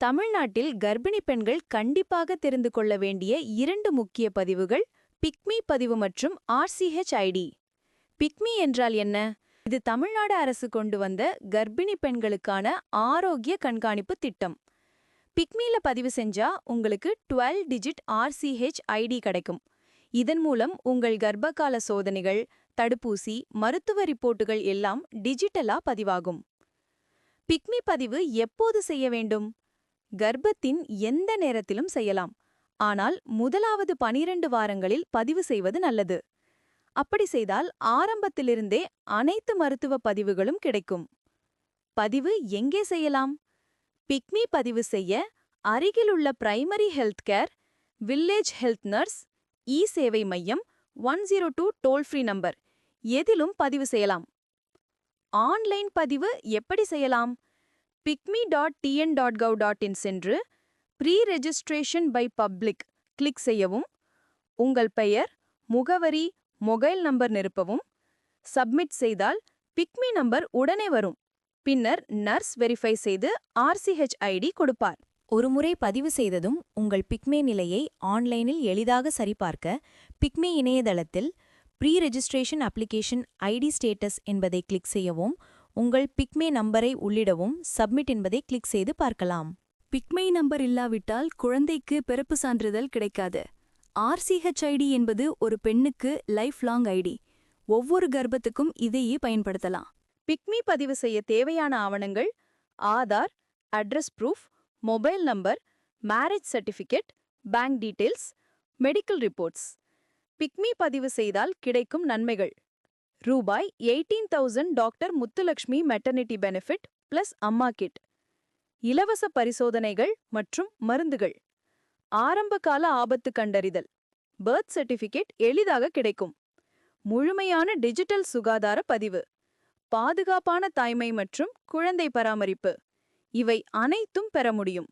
தமிழ்நாட்டில் கர்ப்பிணி பெண்கள் கண்டிப்பாக தெரிந்து கொள்ள வேண்டிய இரண்டு முக்கிய பதிவுகள் பிக்மி பதிவு மற்றும் ஆர்சிஹெச் ஐடி பிக்மி என்றால் என்ன? இது தமிழ்நாடு அரசு கொண்டு வந்த கர்ப்பிணி பெண்களுக்கான ஆரோக்கிய கண்காணிப்பு திட்டம். பிக்மில பதிவு செஞ்சா உங்களுக்கு 12 டிஜிட் ஆர்சிஹெச் ஐடி கிடைக்கும். இதன் மூலம் உங்கள் கர்ப்பகால சோதனைகள் தடுப்பூசி மருத்துவ ரிப்போர்ட்டுகள் எல்லாம் டிஜிட்டலா பதிவாகும். பிக்மி பதிவு எப்போது செய்ய வேண்டும்? கர்ப்பத்தின் எந்த நேரத்திலும் செய்யலாம். ஆனால் முதலாவது பனிரெண்டு வாரங்களில் பதிவு செய்வது நல்லது. அப்படி செய்தால் ஆரம்பத்திலிருந்தே அனைத்து மருத்துவ பதிவுகளும் கிடைக்கும். பதிவு எங்கே செய்யலாம்? பிக்மி பதிவு செய்ய அருகிலுள்ள primary health care village health nurse e சேவை மையம் one zero two toll free number. எதிலும் பதிவு செய்யலாம். ஆன்லைன் பதிவு எப்படி செய்யலாம்? PICME dot TN dot gov dot in சென்று pre registration by public click செய்யவும் உங்கள் பெயர் முகவரி மொபைல் நம்பர் நிரப்பவும் சப்மிட் செய்தால் பிக்மி நம்பர் உடனே வரும். பின்னர் நர்ஸ் வெரிஃபை செய்து ஆர்சிஹெச் ஐடி கொடுப்பார். ஒருமுறை பதிவு செய்ததும் உங்கள் பிக்மே நிலையை ஆன்லைனில் எளிதாக சரிபார்க்க பிக்மே இணையதளத்தில் pre registration application ID status என்பதை கிளிக் செய்யவும் உங்கள் பிக்மே நம்பரை உள்ளிடவும் சப்மிட் என்பதை கிளிக் செய்து பார்க்கலாம். பிக்மை நம்பர் இல்லாவிட்டால் குழந்தைக்கு பிறப்பு சான்றிதழ் கிடைக்காது. ஆர்சிஹெச்ஐடி என்பது ஒரு பெண்ணுக்கு லைஃப் லாங் ஐடி ஒவ்வொரு கர்ப்பத்துக்கும் இதையே பயன்படுத்தலாம். பிக்மி பதிவு செய்ய தேவையான ஆவணங்கள் Aadhaar address proof mobile number marriage certificate bank details medical reports PICME பதிவு செய்தால் கிடைக்கும் நன்மைகள். ரூபாய் eighteen thousand doctor Muthulakshmi maternity benefit plus Amma kit இலவச பரிசோதனைகள் மற்றும் மருந்துகள். ஆரம்பகால ஆபத்து கண்டறிதல். பர்த் சர்டிஃபிகேட் எளிதாக கிடைக்கும். முழுமையான டிஜிட்டல் சுகாதார பதிவு. பாதுகாப்பான தாய்மை மற்றும் குழந்தை பராமரிப்பு. இவை அனைத்தும் பெற முடியும்.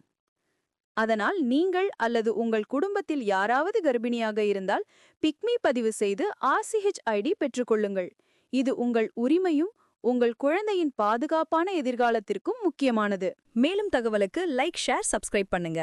அதனால் நீங்கள் அல்லது உங்கள் குடும்பத்தில் யாராவது கர்ப்பிணியாக இருந்தால் பிக்மி பதிவு செய்து ஆர்சிஹெச் ஐடி பெற்றுக்கொள்ளுங்கள். இது உங்கள் உரிமையும் உங்கள் குழந்தையின் பாதுகாப்பான எதிர்காலத்திற்கும் முக்கியமானது. மேலும் தகவலுக்கு லைக் ஷேர் சப்ஸ்கிரைப் பண்ணுங்க.